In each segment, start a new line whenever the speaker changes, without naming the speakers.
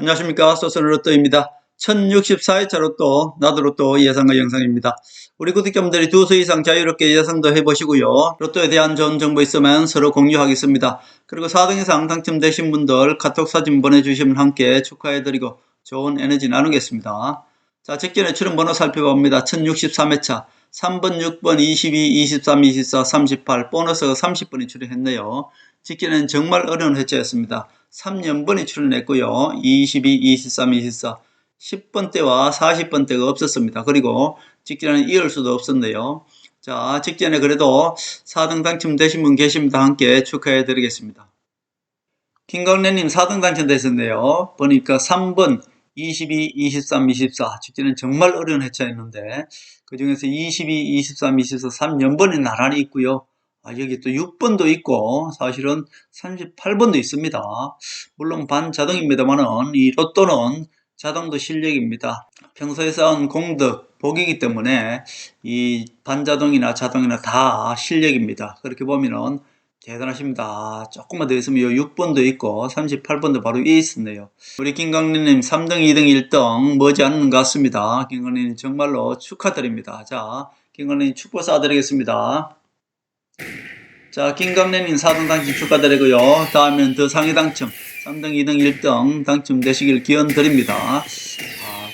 안녕하십니까. 소설 로또입니다. 1064회차 로또, 나도 로또 예상과 영상입니다. 우리 구독자분들이 두 수 이상 자유롭게 예상도 해보시고요. 로또에 대한 좋은 정보 있으면 서로 공유하겠습니다. 그리고 4등 이상 당첨되신 분들 카톡 사진 보내주시면 함께 축하해드리고 좋은 에너지 나누겠습니다. 자, 직전에 출연 번호 살펴봅니다. 1063회차. 3번, 6번, 22, 23, 24, 38, 보너스가 30번이 출연했네요. 직전에는 정말 어려운 회차였습니다. 3년번이 출연했고요. 22, 23, 24, 10번 대와 40번 대가 없었습니다. 그리고 직전에는 이을 수도 없었네요. 자, 직전에 그래도 4등 당첨되신 분 계십니다. 함께 축하해 드리겠습니다. 김광래님 4등 당첨되셨네요. 보니까 3번, 22, 23, 24. 직전엔 정말 어려운 회차였는데, 그 중에서 22, 23, 24, 3년번이 나란히 있고요. 아, 여기 또 6번도 있고, 사실은 38번도 있습니다. 물론 반자동입니다만은, 이 로또는 자동도 실력입니다. 평소에 쌓은 공덕, 복이기 때문에, 이 반자동이나 자동이나 다 실력입니다. 그렇게 보면은, 대단하십니다. 조금만 더 있으면 요 6번도 있고 38번도 바로 위에 있었네요. 우리 김강래님 3등, 2등, 1등 머지 않는 것 같습니다. 김강래님 정말로 축하드립니다. 자, 김강래님 축복 쏴드리겠습니다. 자, 김강래님 4등 당첨 축하드리고요. 다음엔 더 상위 당첨 3등, 2등, 1등 당첨되시길 기원 드립니다. 아,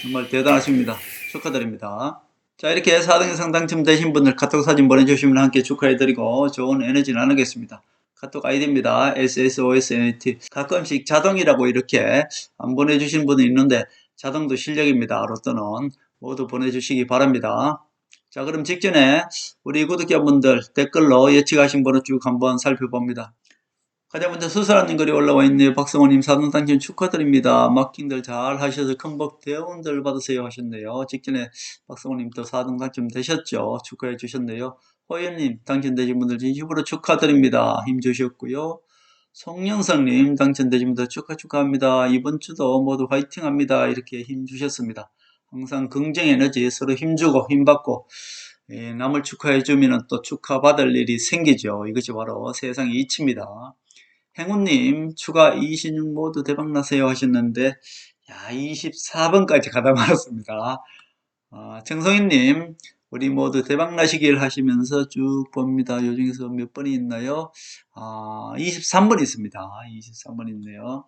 정말 대단하십니다. 축하드립니다. 자, 이렇게 4등 이상 당첨되신 분들 카톡 사진 보내주시면 함께 축하해드리고 좋은 에너지 나누겠습니다. 카톡 아이디입니다. SSOSNT. 가끔씩 자동이라고 이렇게 안 보내주신 분이 있는데 자동도 실력입니다. 로또는 모두 보내주시기 바랍니다. 자, 그럼 직전에 우리 구독자분들 댓글로 예측하신 번호 쭉 한번 살펴봅니다. 가장 먼저 수사라님 글이 올라와 있네요. 박성호님 사등 당첨 축하드립니다. 마킹들 잘 하셔서 큰복 대원들 받으세요 하셨네요. 직전에 박성호님 또 4등 당첨 되셨죠. 축하해 주셨네요. 호연님 당첨되신 분들 진심으로 축하드립니다. 힘 주셨고요. 송영성님 당첨되신 분들 축하 축하합니다. 이번 주도 모두 화이팅 합니다. 이렇게 힘 주셨습니다. 항상 긍정 에너지 서로 힘주고 힘받고 예, 남을 축하해 주면 또 축하받을 일이 생기죠. 이것이 바로 세상의 이치입니다. 행운님 추가 26 모두 대박나세요 하셨는데 야 24번까지 가다 말았습니다. 아, 정성희님 우리 모두 대박나시길 하시면서 쭉 봅니다. 요 중에서 몇 번이 있나요? 아, 23번 있습니다. 23번 있네요.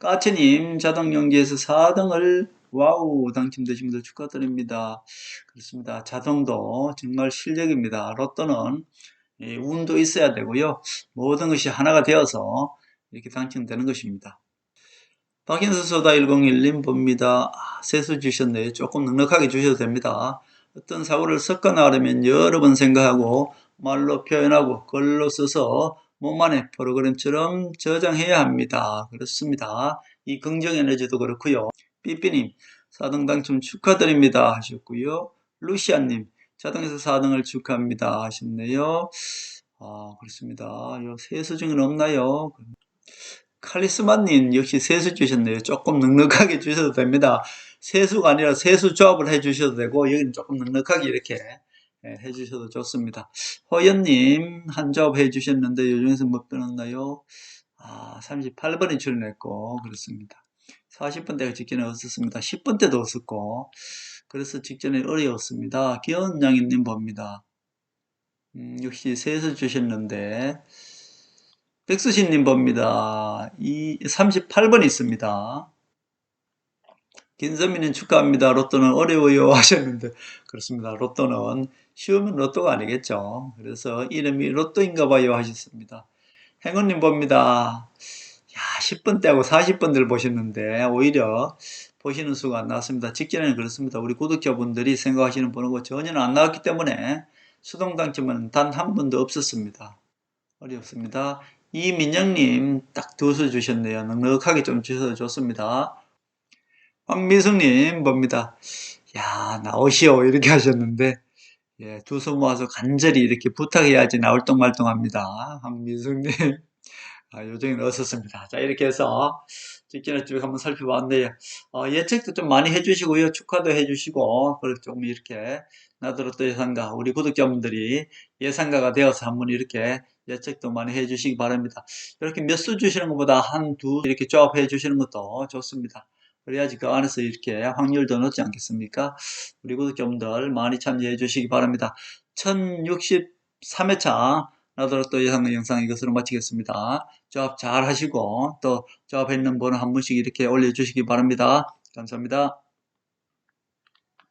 까치님 자동용지에서 4등을 와우 당첨되신 분들 축하드립니다. 그렇습니다. 자동도 정말 실력입니다. 로또는 예, 운도 있어야 되고요. 모든 것이 하나가 되어서 이렇게 당첨되는 것입니다. 박인수 소다 101님 봅니다. 아, 세수 주셨네요. 조금 넉넉하게 주셔도 됩니다. 어떤 사고를 섞어 나가려면 여러 번 생각하고 말로 표현하고 글로 써서 몸 안에 프로그램처럼 저장해야 합니다. 그렇습니다. 이 긍정 에너지도 그렇고요. 삐삐님 4등 당첨 축하드립니다 하셨고요. 루시아님 자동에서 4등을 축하합니다 하셨네요. 아 그렇습니다. 요 세수 중은 없나요? 카리스마님 역시 세수 주셨네요. 조금 넉넉하게 주셔도 됩니다. 세수가 아니라 세수 조합을 해주셔도 되고 여기는 조금 넉넉하게 이렇게 예, 해주셔도 좋습니다. 호연님 한 조합 해주셨는데 요 중에서 몇 빼놨나요? 아 38번이 출연했고 그렇습니다. 40번 대가 직전에 없었습니다. 10번 때도 없었고 그래서 직전에 어려웠습니다. 기원양이님 봅니다. 음, 역시 세수 주셨는데 백수신님 봅니다. 이 38번 있습니다. 김선미는 축하합니다. 로또는 어려워요 하셨는데 그렇습니다. 로또는 쉬우면 로또가 아니겠죠. 그래서 이름이 로또인가 봐요 하셨습니다. 행운님 봅니다. 야, 10번 때하고 40번들 보셨는데 오히려 보시는 수가 안 나왔습니다. 직전에는 그렇습니다. 우리 구독자분들이 생각하시는 번호가 전혀 안 나왔기 때문에 수동 당첨은 단 한 번도 없었습니다. 어렵습니다. 이민영님 딱 두 수 주셨네요. 넉넉하게 좀 주셔서 좋습니다. 황미숙님 봅니다. 야 나오시오 이렇게 하셨는데 예, 두수 모아서 간절히 이렇게 부탁해야지 나올 똥말똥합니다. 황미숙님 아, 요정이 넣었었습니다. 자 이렇게 해서 직진의 쭉 한번 살펴봤는데요. 어, 예측도 좀 많이 해주시고요. 축하도 해주시고, 그리고 좀 이렇게 또 예상가, 우리 구독자분들이 예상가가 되어서 한번 이렇게 예측도 많이 해주시기 바랍니다. 이렇게 몇 수 주시는 것보다 한 두 이렇게 조합해 주시는 것도 좋습니다. 그래야지 그 안에서 이렇게 확률도 넣지 않겠습니까? 우리 구독자분들 많이 참여해 주시기 바랍니다. 1063회차 나더러 또 예상의 영상 이것으로 마치겠습니다. 조합 잘 하시고 또 조합해 있는 번호 한 번씩 이렇게 올려주시기 바랍니다. 감사합니다.